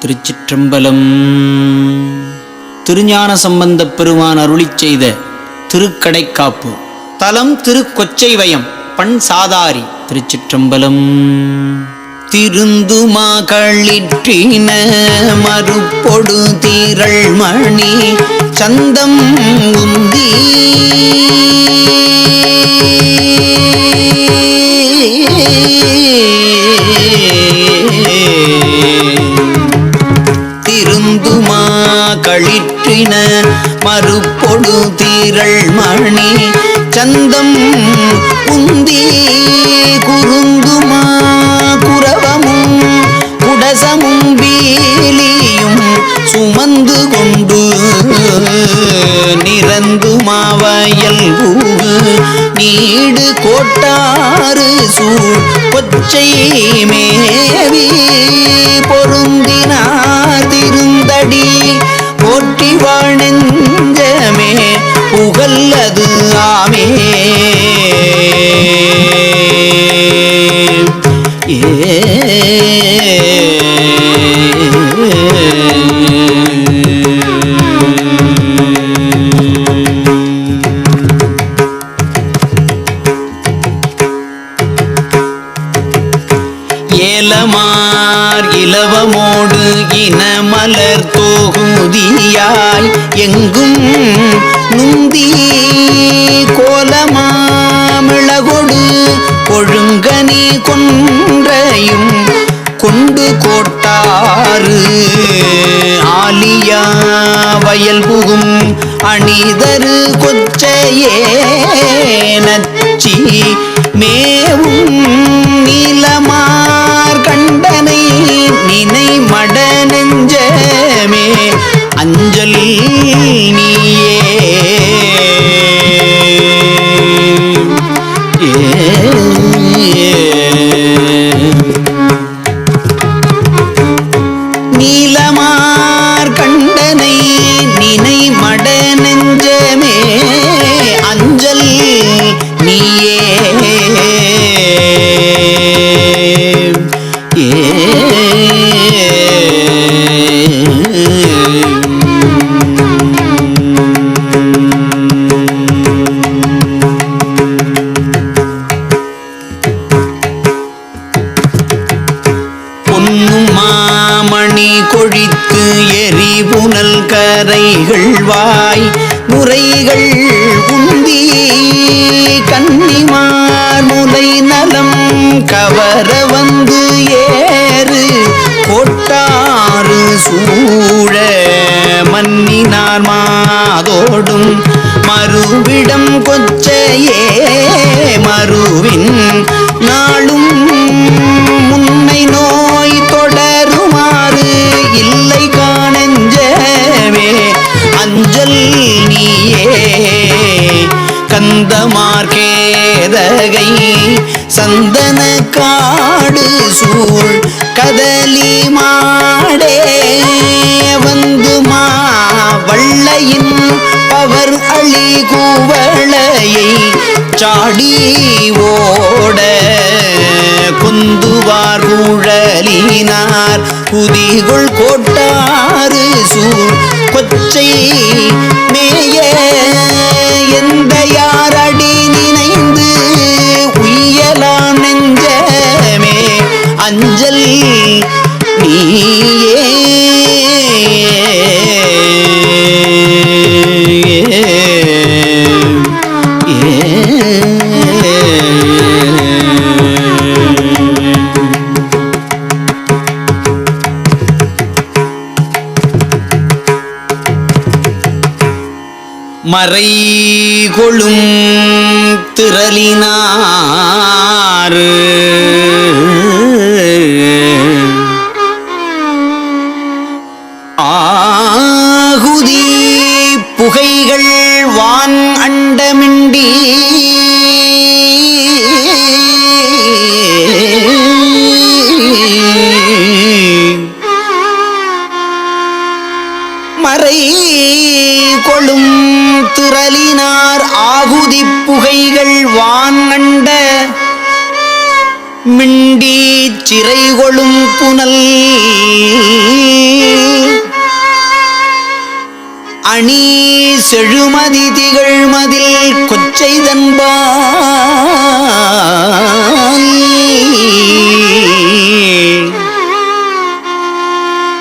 திருச்சிற்றம்பலம். திருஞான சம்பந்தப் பெருமான் அருளி செய்த திருக்கடைக்காப்பு. தலம் திருக்கொச்சைவயம் பண் சாதாரி திருச்சிற்றம்பலம். திருந்துமா களிற்றின மறுப்பொடு தீரள் மணி சந்தம் உந்தி. களிற்றின மறுப்பொடு தீரள் மணி சந்தம் குந்தி குறுந்துமா குரவமும் குடசமும் வீலியும் சுமந்து கொண்டு நிறந்து மாவயல் பூவு நீடு கோட்டாறு சூழ் கொச்சை மேவி பொருந்தினார் ஏ. அணிதரு கொச்சையே நச்சி மேவும் நீலமார் கண்டனை நினை மட நெஞ்சமே. அஞ்ச வாய் முறைகள் உந்தி கன்னிமார் முலை நலம் கவர வந்து ஏறு கொட்டாறு சூழ மன்னினார் மாதோடும் மறுவிடம் கொச்சையே மறுவின் நாளும் சந்தன காடு சூழ் கதலி மாடே. வந்து மா வள்ளையின் பவர் அழி கூவளையை சாடி ஓட. குந்துவார் ஊழலினார் குதிகுள் கோட்டாறு சூழ் கொச்சை மேய. எந்த யாரடி நீ உய்யலாம் நெஞ்சமே அஞ்சல் நீயே. மறை கொழும் திரளினா ஆனார் ஆகுதி புகைகள் வான்கண்ட மிண்டி சிறை கொழும் புனல். அணி செழுமதி திகழ்மதில் கொச்சை தன்பான்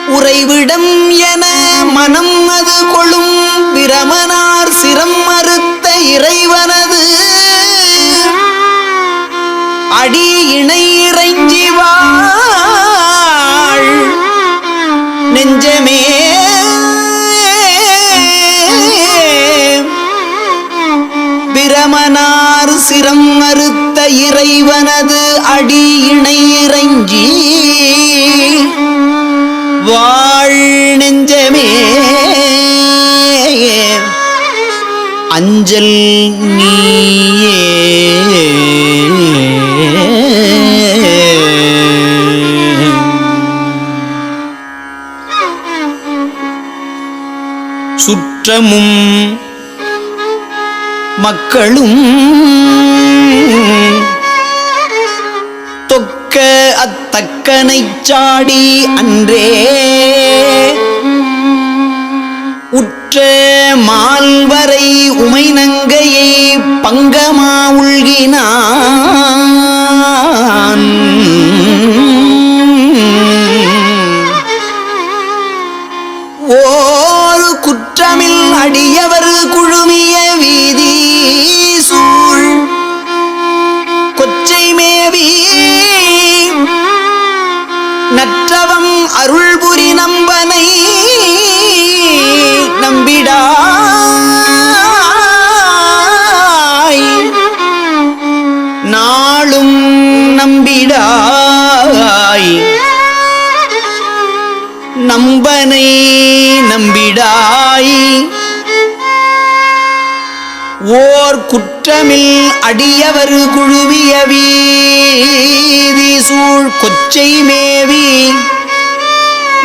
உறைவிடம் என மனம் அது கொளும் பிரமனார் சிரம் மறுத்த இறைவனது. அடி இணை இறைஞ்சி வாழ். நெஞ்சமே. பிரமனார் சிரம் மறுத்த இறைவனது. அடி இணை இறைஞ்சி. வாழ் நெஞ்சமே. அஞ்சல் நீயே. சுற்றமும் மக்களும் தொக்க அத்தக்கனைச் சாடி அன்றே. உற்ற மால்வரை உமைநங்கையை பங்கமா உள்கினான். ஓர் குற்றமில் அடியவர் குழுமிய வீதி சூழ். கொச்சை மேவி நற்றவம் அருள் நம்பிடாய். நாளும் நம்பிடாய். நம்பனை நம்பிடாய். ஓர் குற்றமில் அடியவர் குழுவிய வீதி சூழ் கொச்சை மேவி.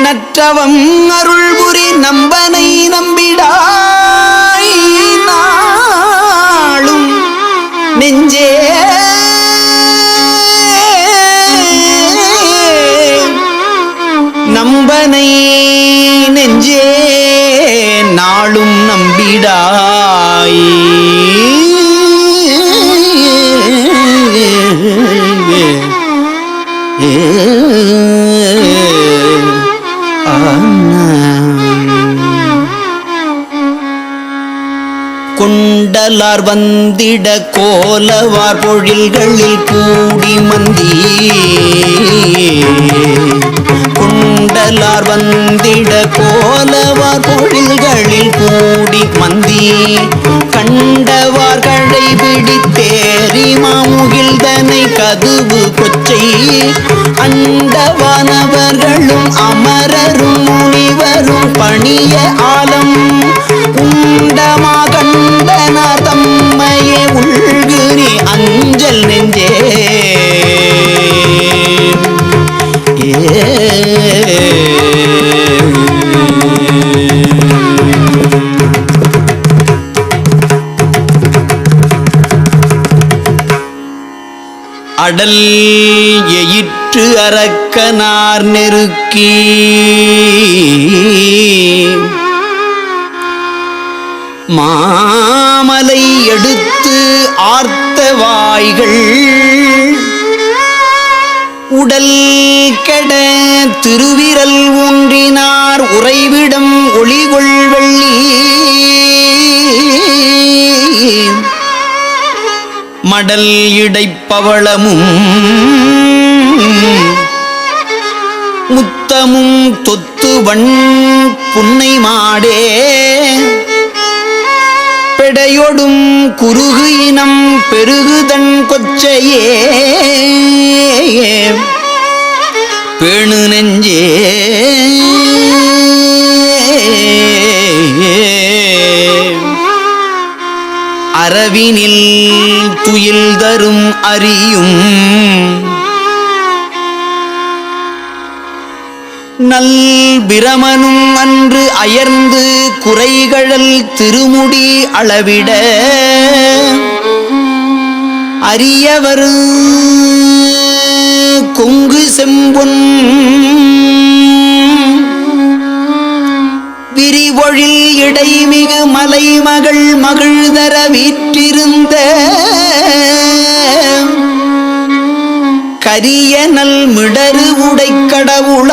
நற்றவம் அருள்புரி நம்பனை கொண்டலார் வந்திட கோலவார் பொழில்களில் கூடி மந்தி கொண்டலார் வந்திட கோலவார் பொழில்களில் கூடி மந்தி கண்டவார் கடை பிடித்தேறி மாமுகில்தனை கதுவு கொச்சை அண்டவானவர்களும் அமரரும் முனிவரும் பணிய ஆலம். உண்டமாகண்டனார் தம்மையே உள்குறி அஞ்சல் நெஞ்சே. அடல் ஏற்று அரக்கனார் நெருக்கி. மாமலை எடுத்து ஆர்த்த வாய்கள் உடல் கெட திருவிரல் ஊன்றினார் உறைவிடம் ஒளிகொள் வெள்ளி. மடல் இடைப்பவளமும் முத்தமும் தொத்துவன் புன்னை மாடே. பெடையொடும் குறுகு இனம் பெருகுதன் கொச்சையே. பேணு நெஞ்சே. அரவினில் துயில் தரும் அறியும் நல் பிரமனும் அன்று அயர்ந்து குறைகழல் திருமுடி அளவிட. அரியவர் கொங்கு செம்பொன் விரிவொழில் இடைமிகு மலைமகள் மகிழ்தர வீற்றிருந்த கரிய நல் மிடரு உடை கடவுளார்.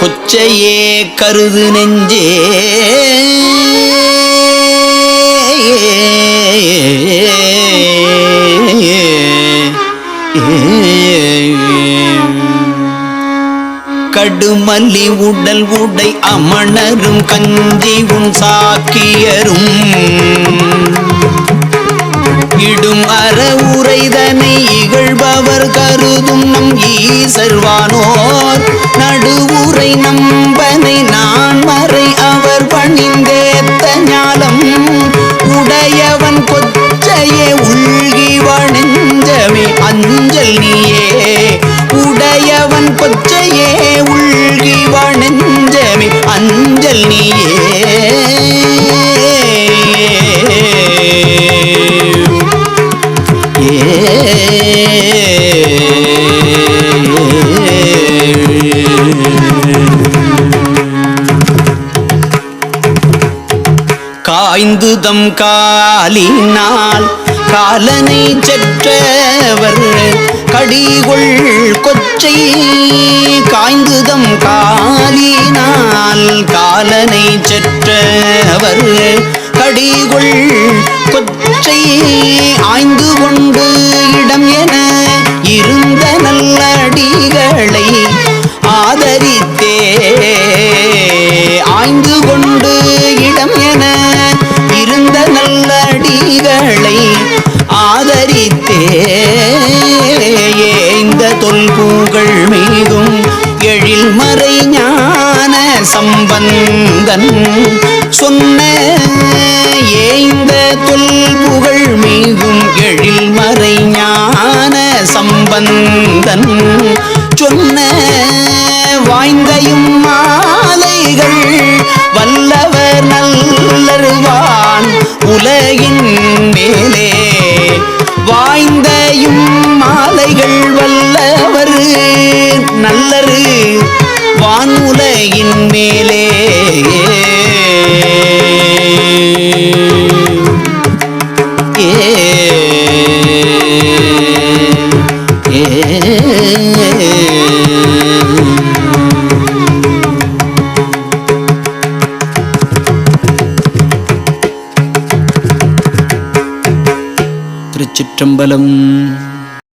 கொச்சையே கருது நெஞ்சே. கடுமல்லி உடல் உடை அமணரும் கஞ்சி உன் சாக்கியரும். இடும் அற உரைதனை இகழ்பவர் கருதும் நம் ஈசர்வானோர். நடுவுரை நம்பனை நான் மறை அவர் பணிந்தேத்த ஞானம் உடையவன் கொச்சையே உள்கி வணஞ்சமே அஞ்சல் நீயே. உடையவன் கொச்சையே காய்ந்துதம் காலினால் காலனை செற்றவர் கடிகொள் கொச்சை காய்ந்துதம் காலினால் காலனை செற்றவர் கடிகொள் கொச்சை ஆய்ந்து கொண்டு இடம் என இருந்த நல்லடிகளை ஆதரித்தே சம்பந்தன் சொன்ன ஏந்த தொல்புகழ் மீதும் எழில் மறை ஞான சம்பந்தன் சொன்ன வாய்ந்தையும் மாலைகள் வல்லவர் நல்லருவான் உலகின் மேலே. வாய்ந்தையும் மாலைகள் வல்லவர் நல்லரு வான் உலகின் மேலே. திருச்சிற்றம்பலம்